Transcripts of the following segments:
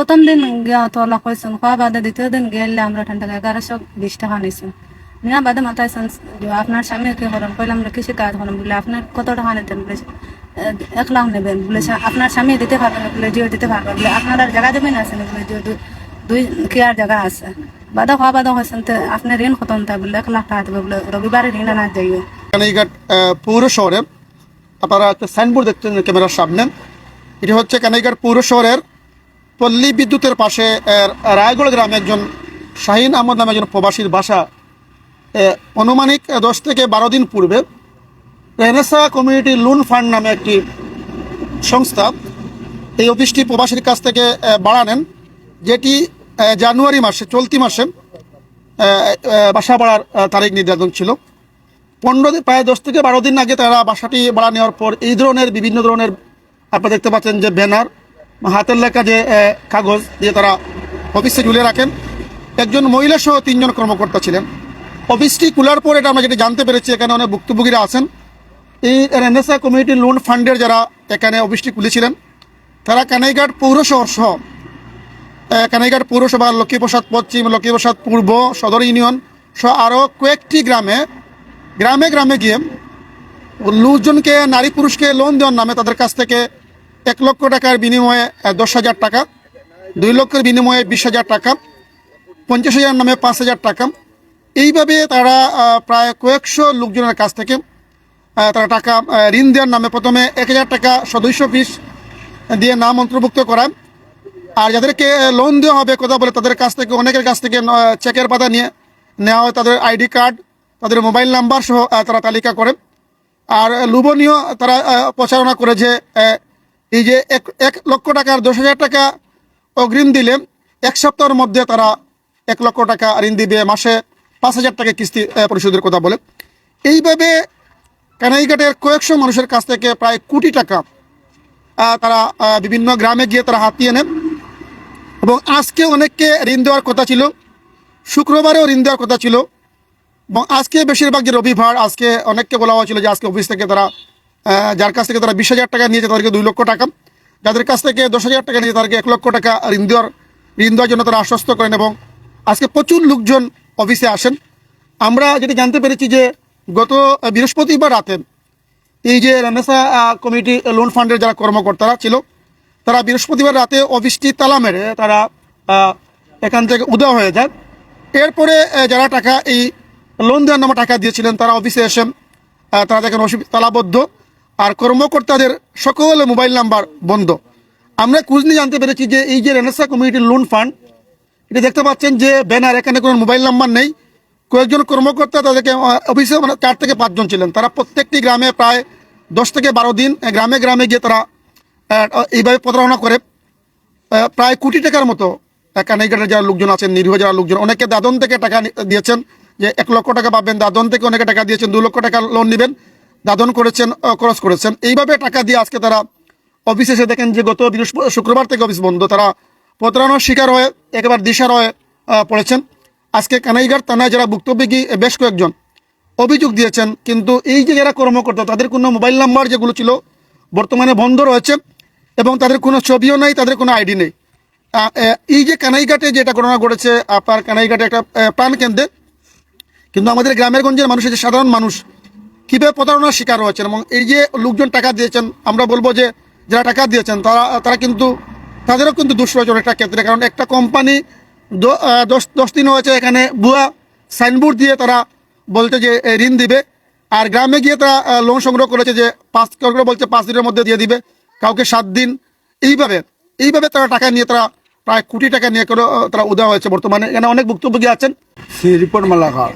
প্রথম দিন তো লাখ হয়েছেন খাওয়া বাদে দ্বিতীয় দিন গেলে আমরা ঠান্ডা এগারোশো বিশ টাকা নিয়েছি নেওয়া বাদে মাথায় যে আপনার স্বামী কি কইলাম আমরা কৃষি কাজ করেন বলে আপনার কত টাকা নিতেন বলে এক লাখ নেবেন বলে, "সা- আপনার স্বামী দিতে পারবেন না?" বলে, জিও দিতে পারবেন বলে, আপনার আর জায়গা দেবেন আছে বলে, "জিও দুই, কি আর জায়গা আছে? বাদা খাওয়া বাদা হয়েছেন তো, আপনার ঋণ খতম থাকে বলে, এক লাখ টাকা দেবে বলে, রবিবারে ঋণ আনা যাইও কানাইঘাট পৌর শহরে, আপনারা একটা সাইনবোর্ড দেখছেন ক্যামেরার সামনে। এটি হচ্ছে কানাইঘাট পৌর শহরের পল্লী বিদ্যুতের পাশে রায়গড় গ্রামে একজন শাহিন আহমদ নামে একজন প্রবাসীর বাসা অনুমানিক দশ থেকে বারো দিন পূর্বে রেনেসা কমিউনিটি লোন ফান্ড নামে একটি সংস্থা এই অফিসটি প্রবাসীর কাছ থেকে আহ, ভাড়া নেন যেটি জানুয়ারি মাসে চলতি মাসে বাসা আহ, তারিখ নির্ধারণ ছিল। পনেরো দিন প্রায় দশ থেকে বারো দিন আগে তারা বাসাটি ভাড়া নেওয়ার পর এই ধরনের বিভিন্ন ধরনের আপনারা দেখতে পাচ্ছেন যে ব্যানার হাতের লেখা যে কাগজ দিয়ে তারা অফিসে ঝুলে রাখেন। একজন মহিলা সহ তিনজন কর্মকর্তা ছিলেন। অফিসটি খোলার পর এটা আমরা যেটা জানতে পেরেছি, এখানে অনেক ভুক্তভোগীরা আছেন। এই রেনেসা কমিউনিটি লোন ফান্ডের যারা এখানে অফিসটি খুলেছিলেন, তারা কানাইঘাট পৌর শহর সহ কানাইঘাট পৌরসভা, লক্ষ্মীপ্রসাদ পশ্চিম, লক্ষ্মীপ্রসাদ পূর্ব, সদর ইউনিয়ন সহ আরও কয়েকটি গ্রামে গ্রামে গ্রামে গিয়ে লোকজনকে, নারী পুরুষকে লোন দেওয়ার নামে তাদের কাছ থেকে এক লক্ষ টাকার বিনিময়ে দশ হাজার টাকা। দুই লক্ষের বিনিময়ে বিশ হাজার টাকা। পঞ্চাশ হাজার নামে পাঁচ হাজার টাকা। এইভাবে তারা প্রায় কয়েকশো লোকজনের কাছ থেকে তারা টাকা ঋণ দেওয়ার নামে প্রথমে এক হাজার টাকা সদস্য ফিস দিয়ে নাম অন্তর্ভুক্ত করায়। আর যাদেরকে লোন দেওয়া হবে কথা বলে তাদের কাছ থেকে, অনেকের কাছ থেকে চেকের পাতা নিয়ে নেওয়া হয় তাদের আইডি কার্ড, তাদের মোবাইল নাম্বার সহ তারা তালিকা করে। আর লোভনীয় তারা প্রচারণা করে যে এই যে এক এক লক্ষ টাকার দশ হাজার টাকা অগ্রিম দিলে এক সপ্তাহের মধ্যে তারা এক লক্ষ টাকা ঋণ দিবে, মাসে পাঁচ হাজার টাকা কিস্তি পরিশোধের কথা বলে। এইভাবে কানাইঘাটের কয়েকশো মানুষের কাছ থেকে প্রায় কোটি টাকা তারা বিভিন্ন গ্রামে গিয়ে তারা হাতিয়ে নেন। এবং আজকে অনেককে ঋণ দেওয়ার কথা ছিল, শুক্রবারেও ঋণ দেওয়ার কথা ছিল। এবং আজকে বেশিরভাগ যে রবিবার, আজকে অনেককে বলা হয়েছিল যে আজকে অফিস থেকে তারা যার কাছ থেকে তারা বিশ হাজার টাকা নিয়েছে তাদেরকে দুই লক্ষ টাকা। যাদের কাছ থেকে দশ হাজার টাকা নিয়েছে তাদেরকে এক লক্ষ টাকা ঋণ দেওয়ার ঋণ দেওয়ার জন্য তারা আশ্বস্ত করেন এবং আজকে প্রচুর লোকজন অফিসে আসেন। আমরা যেটি জানতে পেরেছি যে গত বৃহস্পতিবার রাতে এই যে রেনেসা কমিটি লোন ফান্ডের যারা কর্মকর্তারা ছিল, তারা বৃহস্পতিবার রাতে অফিসটি তালা মেরে তারা এখান থেকে উদয় হয়ে যায়। এরপরে যারা টাকা এই লোন দেওয়ার নামে টাকা দিয়েছিলেন, তারা অফিসে এসে তারা দেখেন তালাবদ্ধ। আর কর্মকর্তাদের সকল মোবাইল নাম্বার বন্ধ। আমরা খোঁজ নিয়ে জানতে পেরেছি যে এই যে রেনেসা কমিউনিটি লোন ফান্ড, এটা দেখতে পাচ্ছেন যে ব্যানার, এখানে কোনো মোবাইল নাম্বার নেই। কয়েকজন কর্মকর্তা তাদেরকে অফিসে মানে চার থেকে পাঁচজন ছিলেন। তারা প্রত্যেকটি গ্রামে প্রায় দশ থেকে বারো দিন গ্রামে গ্রামে গিয়ে তারা এইভাবে প্রতারণা করে। প্রায় কোটি টাকার মতো কানাইঘাটের যারা লোকজন আছেন, নিরীহ যারা লোকজন, অনেকে দাদন থেকে টাকা দিয়েছেন যে এক লক্ষ টাকা পাবেন, দাদন থেকে অনেকে টাকা দিয়েছেন, দু লক্ষ টাকা লোন নেবেন। দাদন করেছেন খরচ করেছেন। এইভাবে টাকা দিয়ে আজকে তারা অফিসে এসে দেখেন যে গত শুক্রবার থেকে অফিস বন্ধ তারা প্রতারণার শিকার হয়ে একেবারে দিশার হয়ে পড়েছেন। আজকে কানাইঘাট থানায় যারা ভুক্তভোগী বেশ কয়েকজন অভিযোগ দিয়েছেন কিন্তু এই যে যারা কর্মকর্তা তাদের কোনো মোবাইল নাম্বার যেগুলো ছিল বর্তমানে বন্ধ রয়েছে এবং তাদের কোনো ছবিও নেই তাদের কোনো আইডি নেই। এই যে কানাইঘাটে যেটা ঘটনা ঘটেছে আপনার কানাইঘাটে একটা আহ, প্রাণ কেন্দ্রে কিন্তু আমাদের গ্রামের গঞ্জের মানুষের যে সাধারণ মানুষ। কীভাবে প্রতারণার শিকার হয়েছেন এবং এই যে লোকজন টাকা দিয়েছেন আমরা বলব যে যারা টাকা দিয়েছেন তারা তারা কিন্তু তাদেরও কিন্তু দোষ রয়েছে অনেকটা ক্ষেত্রে। কারণ একটা কোম্পানি দশ দশ দিন হয়েছে এখানে ভুয়া সাইনবোর্ড দিয়ে তারা বলছে যে ঋণ দিবে। আর গ্রামে গিয়ে তারা লোন সংগ্রহ করেছে যে পাঁচ কেউ বলছে পাঁচ দিনের মধ্যে দিয়ে দিবে কাউকে সাত দিন। এইভাবে এইভাবে তারা টাকা নিয়ে তারা প্রায় কোটি টাকা নিয়ে করে তারা উদয় হয়েছে বর্তমানে। এখানে অনেক ভুক্তভোগী আছেন। সি রিপোর্ট মালাকার।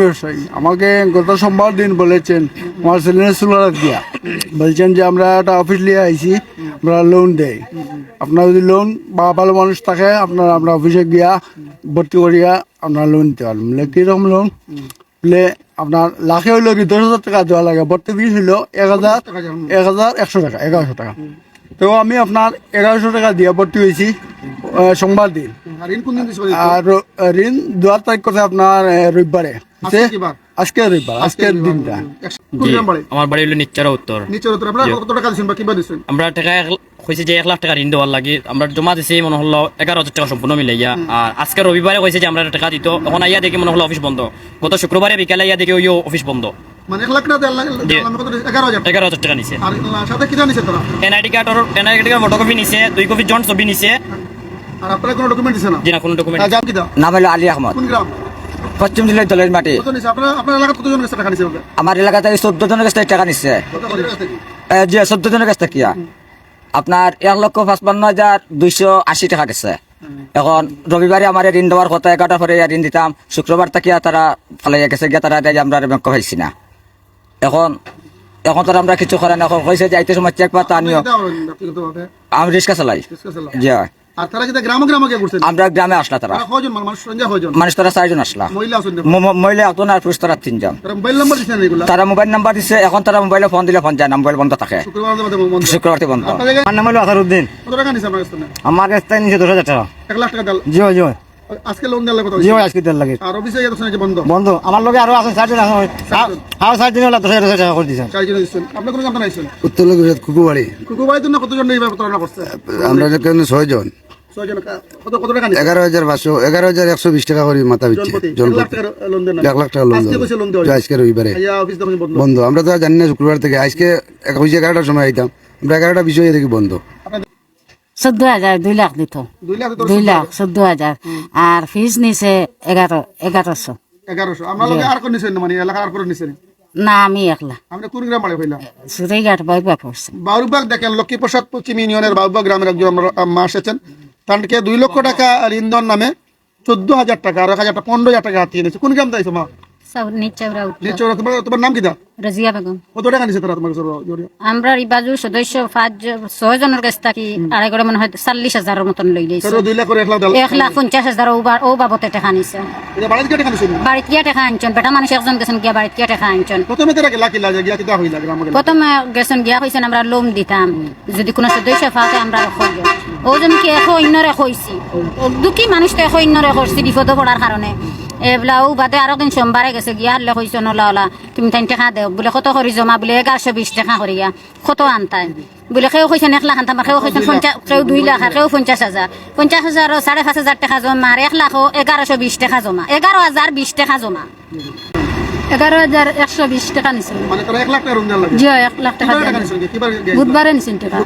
ব্যবসায়ী, আমাকে গত সোমবার দিন বলেছেন আমার ছেলের সুলার দিয়া। বলছেন যে আমরা একটা অফিস নিয়ে আইছি আমরা লোন দেই। আপনার যদি লোন বা ভালো মানুষ থাকে আপনার আমরা অফিসে গিয়া ভর্তি করিয়া আপনার লোন দিতে পারবেন কীরকম লোন বলে আপনার লাখে হইল কি দশ হাজার টাকা দেওয়া লাগে? ভর্তি ফিস হইল এক হাজার এক হাজার একশো টাকা এগারোশো টাকা। তো আমি আপনার এগারোশো টাকা দিয়ে ভর্তি হয়েছি সোমবার দিন। আর ঋণ কোন দিন দিতে আর ঋণ দেওয়ার তারিখ কথা আপনার রবিবারে আজকে? রবিবার আজকের দিনটা। আমার বাড়ি হলো নিচ্চারা উত্তর নিচের উত্তর আমরা টাকা কইছে যে এক লাখ টাকা ঋণ দেওয়ার লাগে। আমরা জমা দিছি মনে হলো এগারো হাজার টাকা সম্পূর্ণ মিলাইয়া আর আজকে রবিবারে কইছে যে আমরা টাকা দিত। এখন আইয়া দেখি মনে হলো অফিস বন্ধ। গত শুক্রবারে বিকালে আইয়া দেখি ওই অফিস বন্ধ। মানে এক লাখ টাকা? এগারো হাজার টাকা। নিছে। NID card NID card photocopy নিছে দুই কপি জয়েন্ট ছবি নিছে। আর আপনারা কোনো ডকুমেন্ট দিছে না? জি না কোনো ডকুমেন্ট যাও কিনা নাম হলো আলী আহমদ। কোন গ্রাম? পশ্চিম জেলার দলের মাটি। কত নিছে? আপনারা কতজন কাছে টাকা নিছে আমার এলাকা থেকে চোদ্দ জনের কাছ থেকে টাকা নিচ্ছে কত করে কাছ থেকে? এ, জি চোদ্দ জনের কাছ থেকে আপনার এক লক্ষ পাঁচপান্ন হাজার দুইশো আশি টাকা দিচ্ছে এখন রবিবারে আমার ঋণ দেওয়ার কথা এগারোটার পরে ঋণ দিতাম। শুক্রবার থেকে তারা ফালাইয়া গেছে গিয়া তারা দেয় আমরা ব্যাংক পাইছি না। এখন এখন তো আমরা কিছু করে না এখন কইছে যে আইতে সময় চেক পাতা আনিও আমি রিক্সা চালাই। জি আর তারা কিন্তু গ্রামে গ্রামে গিয়ে করছেন আমরা গ্রামে আসলা তারা। তারা কজন মানুষ সঞ্জয় কজন মানুষ তারা চারজন আসলা। মহিলা আছেন ম- ম- মহিলা এখন আর পুরুষ তারা তিনজন। তারা মোবাইল নাম্বার দিচ্ছেন এগুলা? তারা মোবাইল নাম্বার দিচ্ছে এখন তারা মোবাইলে ফোন দিলে ফোন যায় না মোবাইল বন্ধ থাকে। শুক্রবার মধ্যে বন্ধ। শুক্রবার থেকে বন্ধ আমার নাম হলো আসারউদ্দিন কত টাকা নিছে আপনার কাছ আমার কাছ থেকে নিচে টাকা। এক লাখ টাকা দেল জি জি আজকে লোন দেওয়ার কথা জি আজকে লাগে। আর অফিসে গিয়ে দেখছেন যে বন্ধ? বন্ধ। আমার লগে আরও আছে চারজন আছে আরও চারজন হলে দশ হাজার দশ হাজার টাকা করে দিয়েছেন চারজন দিচ্ছেন। আপনি কোনো জানতে নাইছেন উত্তর লোকের কুকুবাড়ি। কুকুবাড়ির জন্য কতজন এইভাবে প্রতারণা করছে? আমরা এখানে ছয়জন ছয়জন? কা- কত কত টাকা নিছে এগারো হাজার পাঁচশো এগারো হাজার একশো বিশ টাকা করে মাথা এক লাখ টাকা লোন আজকে রবিবারে। বন্ধ। আমরা তো জানি না শুক্রবার থেকে। আজকে একুশ এগারোটার সময় আইতাম। আমরা এগারোটা বিশ হয়ে দেখি বন্ধ। চোদ্দ হাজার দুই লাখ দিত। দুই লাখ তোর দুই লাখ চোদ্দ হাজার। আর ফিজ নিছে এগারো এগারোশো। এগারোশো। আমরা লোকে আর কোন নিছেন না? মানে না আমি একলা। আমরা কোন গ্রাম বাড়ি হইলাম। সুরাইঘাট বাইবা পড়ছে। বাউরবাগ দেখেন লক্ষ্মীপ্রসাদ পশ্চিম ইউনিয়নের বাউরবাগ গ্রামের একজন আমরা মা এসেছেন। তাদেরকে দুই লক্ষ টাকা ঋণ নামে চোদ্দ হাজার টাকা, আর এক হাজার টাকা, পনেরো হাজার টাকা হাতিয়ে নিয়েছে। কোন গ্রাম তাইছো মা তোমার নাম কি দা রাজিয়া বেগম। কত টাকা নিছে তারা তোমার আমরা এই বাজু সদস্য পাঁচ ছয় জনের কাছ থাকি আড়াই করে মনে হয় চল্লিশ হাজারের মতন লই করে এক লাখ পঞ্চাশ হাজার ও বাবতে টাকা নিছে। বাড়িতে গিয়ে টাকা আনছেন বেটা মানুষ একজন গেছেন গিয়া বাড়িত গিয়া টাকা আনছেন। প্রথমে প্রথমে গেছেন গিয়া কইছেন আমরা লোন দিতাম। যদি কোনো সদস্য ফাঁকে আমরা রখাই ও যেন কি এশ অন্যরে কইছি। দুঃখী মানুষ তো এশ অন্যরে করছি বিপদ পড়ার কারণে। এবলা ও বাদে আরও দিন সোমবারে গেছে, গিয়া হলে কইছ, নলা, ওলা, তুমি তাই টাকা দেও। বলে, কত করি জমা? বলে এগারোশো বিশ টাকা করিয়া কত আনতাই? বলে, কেউ কইছেন এক লাখ আনতাম কেউ কইছেন পঞ্চাশ কেউ দুই লাখ কেউ পঞ্চাশ হাজার পঞ্চাশ হাজার সাড়ে পাঁচ হাজার টাকা জমা আর এক লাখ এগারোশো বিশ টাকা জমা। এগারো হাজার বিশ টাকা জমা। এগারো হাজার একশো বিশ টাকা নিছিল। তারা এক লাখ টাকা রুম দেওয়া লাগে জি এক লাখ টাকা কীভাবে টাকা দিয়ে নিছেন কিবার বুধবারে নিছেন টাকা।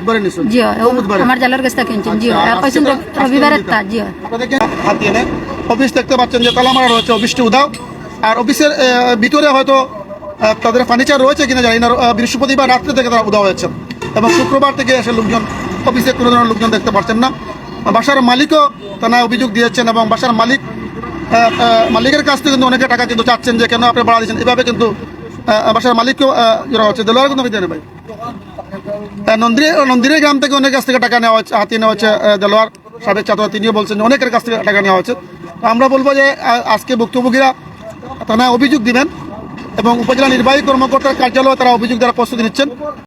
জি ও বুধবারে? আমার জেলার কিনছেন জি কইছেন রবিবারে তা জি আপনাদেরকে হাতিয়ে নেয় অফিস দেখতে পাচ্ছেন যে তালা মারা রয়েছে অফিসটি উদাও আর অফিসের ভিতরে হয়তো তাদের ফার্নিচার রয়েছে কিনা জানি না। বৃহস্পতিবার রাত্রে থেকে তারা উদাও হয়েছে। এবং শুক্রবার থেকে এসে লোকজন অফিসে কোনো ধরনের লোকজন দেখতে পাচ্ছেন না। বাসার মালিকও থানায় অভিযোগ দিয়েছেন এবং বাসার মালিক মালিকের কাছ থেকে কিন্তু অনেকে টাকা কিন্তু চাচ্ছেন যে কেন আপনি বাড়া দিচ্ছেন? এভাবে কিন্তু বাসার মালিককেও জোড়া হচ্ছে। দেলোয়ার কিন্তু দেন ভাই? নন্দিরে নন্দিরে গ্রাম থেকে অনেক কাছ থেকে টাকা নেওয়া হচ্ছে, হাতিয়ে নেওয়া হচ্ছে দেলোয়ার, সাবেক ছাত্র, তিনিও বলছেন অনেকের কাছ থেকে টাকা নেওয়া হচ্ছে। আমরা বলব যে আজকে ভুক্তভোগীরা থানায় অভিযোগ দিবেন এবং উপজেলা নির্বাহী কর্মকর্তার কার্যালয়ে তারা অভিযোগ দ্বারা প্রস্তুতি নিচ্ছেন।